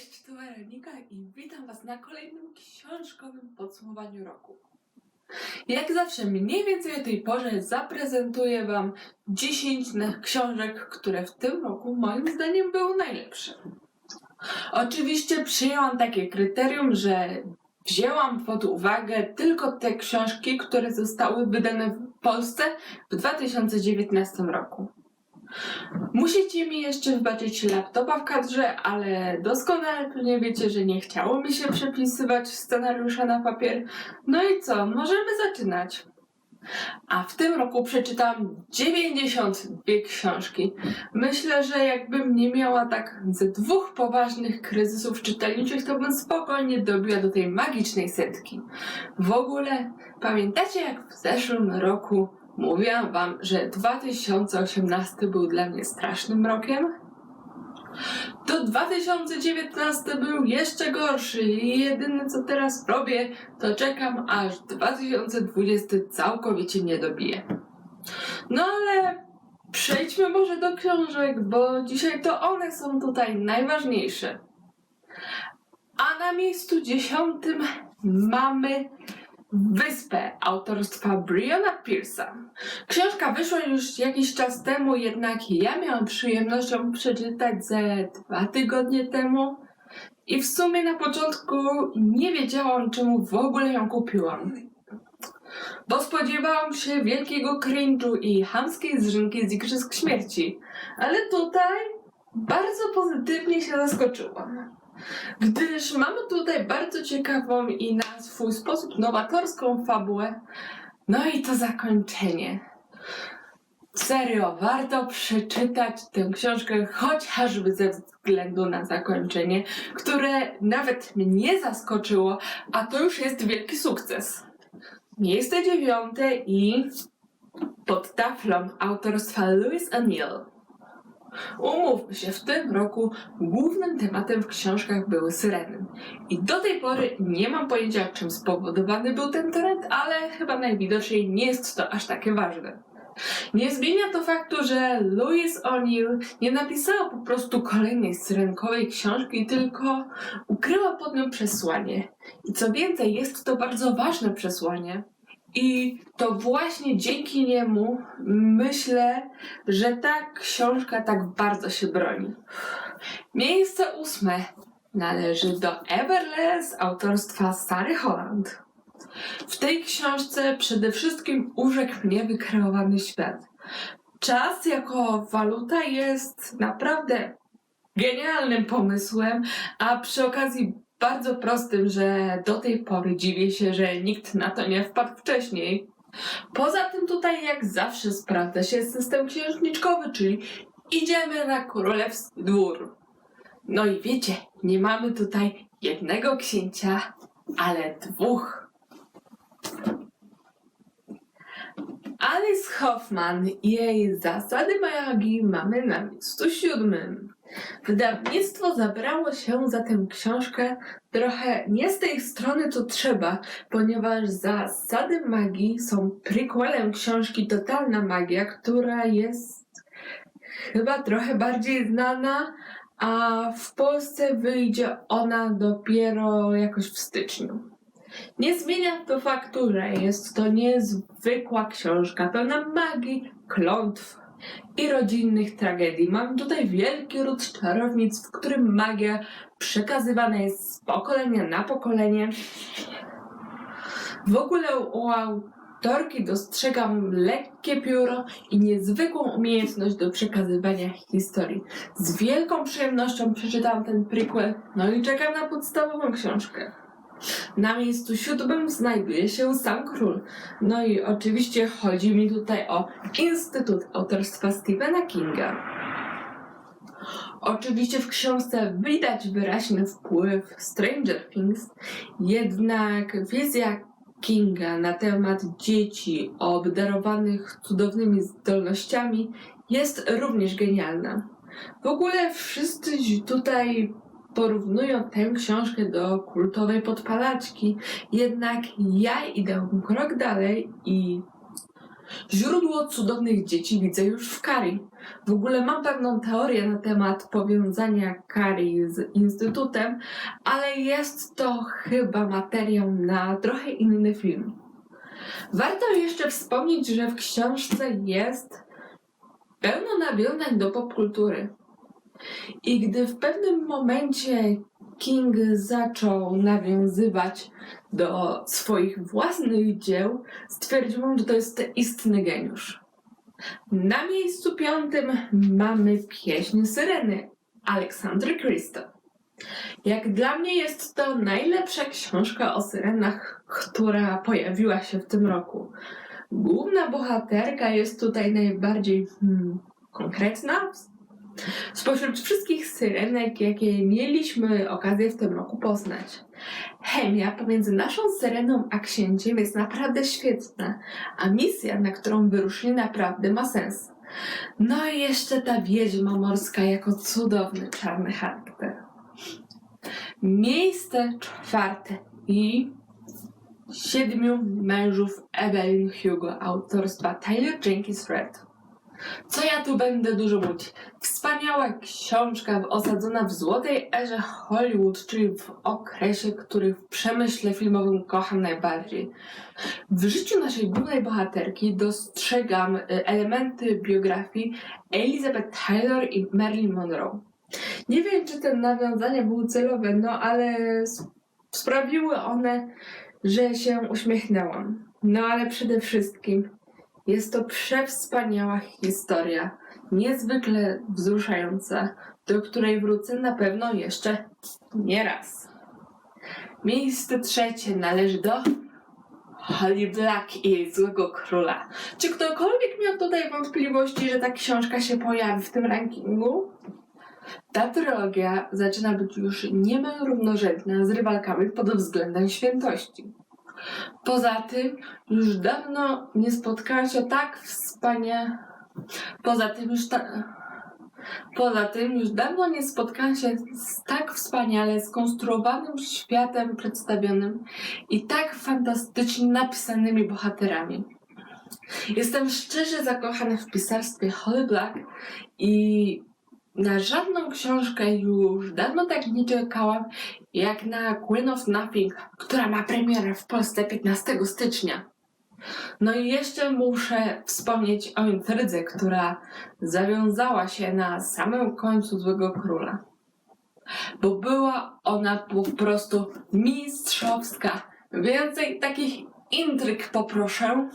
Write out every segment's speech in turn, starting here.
Cześć, tu Weronika i witam Was na kolejnym książkowym podsumowaniu roku. Jak zawsze mniej więcej o tej porze zaprezentuję Wam 10 na- książek, które w tym roku moim zdaniem były najlepsze. Oczywiście przyjęłam takie kryterium, że wzięłam pod uwagę tylko te książki, które zostały wydane w Polsce w 2019 roku. Musicie mi jeszcze wybaczyć laptopa w kadrze, ale doskonale pewnie wiecie, że nie chciało mi się przepisywać scenariusza na papier. No i co, możemy zaczynać. A w tym roku przeczytałam 92 książki. Myślę, że jakbym nie miała tak ze dwóch poważnych kryzysów czytelniczych, to bym spokojnie dobiła do tej magicznej setki. W ogóle, pamiętacie jak w zeszłym roku Mówiłam wam, że 2018 był dla mnie strasznym rokiem. To 2019 był jeszcze gorszy i jedyne co teraz robię, to czekam aż 2020 całkowicie mnie dobije. No ale przejdźmy może do książek, bo dzisiaj to one są tutaj najważniejsze. A na miejscu dziesiątym mamy Wyspę autorstwa Briana Pearsa. Książka wyszła już jakiś czas temu, jednak ja miałam przyjemność ją przeczytać ze dwa tygodnie temu. I w sumie na początku nie wiedziałam, czemu w ogóle ją kupiłam. Bo spodziewałam się wielkiego cringe'u i hamskiej zrzynki z Igrzysk Śmierci. Ale tutaj bardzo pozytywnie się zaskoczyłam gdyż mamy tutaj bardzo ciekawą i na swój sposób nowatorską fabułę. No i to zakończenie. Serio, warto przeczytać tę książkę chociażby ze względu na zakończenie, które nawet mnie zaskoczyło, a to już jest wielki sukces. Miejsce dziewiąte i pod taflą autorstwa Louis O'Neill. Umówmy się, w tym roku głównym tematem w książkach były syreny. I do tej pory nie mam pojęcia, czym spowodowany był ten trend, ale chyba najwidoczniej nie jest to aż takie ważne. Nie zmienia to faktu, że Louise O'Neill nie napisała po prostu kolejnej syrenkowej książki, tylko ukryła pod nią przesłanie. I co więcej, jest to bardzo ważne przesłanie, i to właśnie dzięki niemu myślę, że ta książka tak bardzo się broni. Miejsce ósme należy do Everless autorstwa Sary Holland. W tej książce przede wszystkim urzekł mnie wykreowany świat. Czas jako waluta jest naprawdę genialnym pomysłem, a przy okazji bardzo prostym, że do tej pory dziwię się, że nikt na to nie wpadł wcześniej. Poza tym tutaj jak zawsze sprawdza się system księżniczkowy, czyli idziemy na królewski dwór. No i wiecie, nie mamy tutaj jednego księcia, ale dwóch. Alice Hoffman i jej zasady magii mamy na miejscu siódmym. Wydawnictwo zabrało się za tę książkę trochę nie z tej strony, co trzeba, ponieważ zasady magii są prequelem książki Totalna Magia, która jest chyba trochę bardziej znana, a w Polsce wyjdzie ona dopiero jakoś w styczniu. Nie zmienia to faktu, że jest to niezwykła książka pełna magii, klątw, i rodzinnych tragedii. Mam tutaj wielki ród czarownic, w którym magia przekazywana jest z pokolenia na pokolenie. W ogóle u autorki dostrzegam lekkie pióro i niezwykłą umiejętność do przekazywania historii. Z wielką przyjemnością przeczytałam ten prequel, no i czekam na podstawową książkę. Na miejscu siódmym znajduje się Sam Król. No i oczywiście chodzi mi tutaj o Instytut autorstwa Stephena Kinga. Oczywiście w książce widać wyraźny wpływ Stranger Things, jednak wizja Kinga na temat dzieci obdarowanych cudownymi zdolnościami jest również genialna. W ogóle wszyscy tutaj porównują tę książkę do kultowej podpalaczki, jednak ja idę krok dalej i Źródło cudownych dzieci widzę już w Kari. W ogóle mam pewną teorię na temat powiązania Kari z Instytutem, ale jest to chyba materiał na trochę inny film. Warto jeszcze wspomnieć, że w książce jest pełno nawiązań do popkultury. I gdy w pewnym momencie King zaczął nawiązywać do swoich własnych dzieł, stwierdziłam, że to jest istny geniusz. Na miejscu piątym mamy pieśń Syreny Aleksandry Christo. Jak dla mnie jest to najlepsza książka o syrenach, która pojawiła się w tym roku. Główna bohaterka jest tutaj najbardziej hmm, konkretna. Spośród wszystkich syrenek, jakie mieliśmy okazję w tym roku poznać. Chemia pomiędzy naszą syreną a księciem jest naprawdę świetna, a misja, na którą wyruszyli, naprawdę ma sens. No i jeszcze ta wiedźma morska jako cudowny czarny charakter. Miejsce czwarte i Siedmiu mężów Evelyn Hugo autorstwa Taylor Jenkins Reid. Co ja tu będę dużo mówić? Wspaniała książka osadzona w złotej erze Hollywood, czyli w okresie, który w przemyśle filmowym kocham najbardziej. W życiu naszej głównej bohaterki dostrzegam y, elementy biografii Elizabeth Taylor i Marilyn Monroe. Nie wiem, czy te nawiązania były celowe, no ale sprawiły one, że się uśmiechnęłam. No ale przede wszystkim jest to przewspaniała historia, niezwykle wzruszająca, do której wrócę na pewno jeszcze nie raz. Miejsce trzecie należy do Holly Black i jej Złego Króla. Czy ktokolwiek miał tutaj wątpliwości, że ta książka się pojawi w tym rankingu? Ta trylogia zaczyna być już niemal równorzędna z rywalkami pod względem świętości. Poza tym, już dawno nie spotkałam się tak wspaniale. Poza tym, już ta... Poza tym, już dawno nie spotkałam się z tak wspaniale skonstruowanym światem przedstawionym i tak fantastycznie napisanymi bohaterami. Jestem szczerze zakochana w pisarstwie Holly Black i na żadną książkę już dawno tak nie czekałam, jak na Queen of Nothing, która ma premierę w Polsce 15 stycznia. No i jeszcze muszę wspomnieć o intrydze, która zawiązała się na samym końcu Złego Króla. Bo była ona po prostu mistrzowska. Więcej takich intryg poproszę.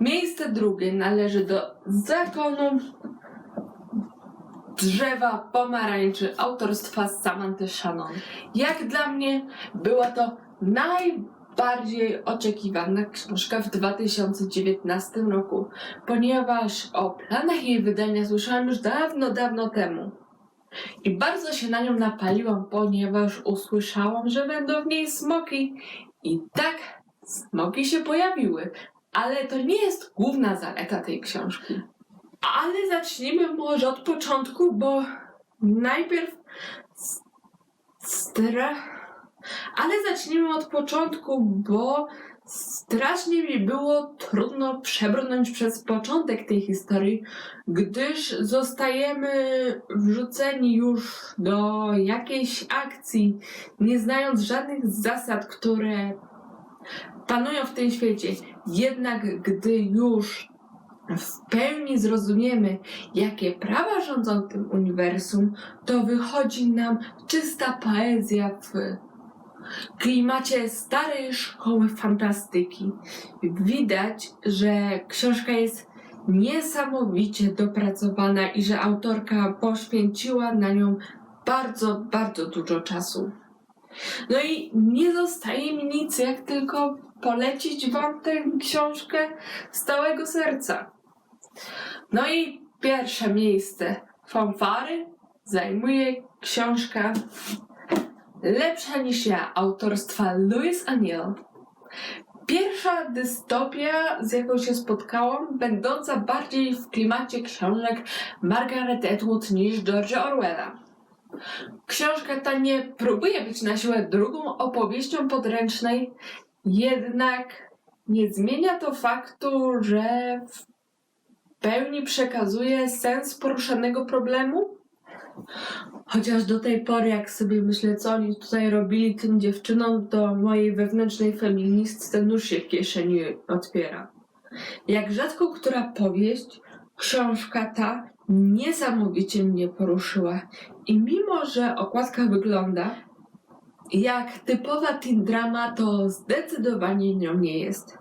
Miejsce drugie należy do zakonu Drzewa pomarańczy autorstwa Samanthy Shannon. Jak dla mnie była to najbardziej oczekiwana książka w 2019 roku, ponieważ o planach jej wydania słyszałam już dawno, dawno temu. I bardzo się na nią napaliłam, ponieważ usłyszałam, że będą w niej smoki. I tak, smoki się pojawiły. Ale to nie jest główna zaleta tej książki. Ale zacznijmy może od początku, bo najpierw s- stra... Ale zacznijmy od początku, bo strasznie mi było trudno przebrnąć przez początek tej historii, gdyż zostajemy wrzuceni już do jakiejś akcji, nie znając żadnych zasad, które panują w tym świecie. Jednak gdy już w pełni zrozumiemy, jakie prawa rządzą tym uniwersum, to wychodzi nam czysta poezja w klimacie starej szkoły fantastyki. Widać, że książka jest niesamowicie dopracowana i że autorka poświęciła na nią bardzo, bardzo dużo czasu. No i nie zostaje mi nic, jak tylko polecić Wam tę książkę z całego serca. No i pierwsze miejsce fanfary zajmuje książka Lepsza niż ja autorstwa Louis Aniel. Pierwsza dystopia, z jaką się spotkałam, będąca bardziej w klimacie książek Margaret Atwood niż George'a Orwella. Książka ta nie próbuje być na siłę drugą opowieścią podręcznej, jednak nie zmienia to faktu, że w pełni przekazuje sens poruszanego problemu? Chociaż do tej pory, jak sobie myślę, co oni tutaj robili tym dziewczynom, to mojej wewnętrznej feministce nóż się w kieszeni otwiera. Jak rzadko która powieść, książka ta niesamowicie mnie poruszyła. I mimo, że okładka wygląda jak typowa teen drama, to zdecydowanie nią nie jest.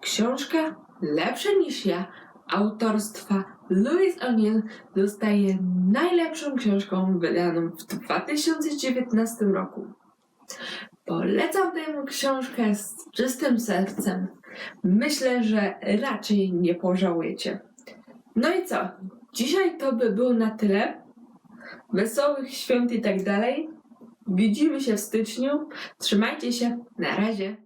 Książka lepsza niż ja, autorstwa Louise O'Neill zostaje najlepszą książką wydaną w 2019 roku. Polecam tę książkę z czystym sercem. Myślę, że raczej nie pożałujecie. No i co? Dzisiaj to by było na tyle. Wesołych świąt i tak dalej. Widzimy się w styczniu. Trzymajcie się. Na razie.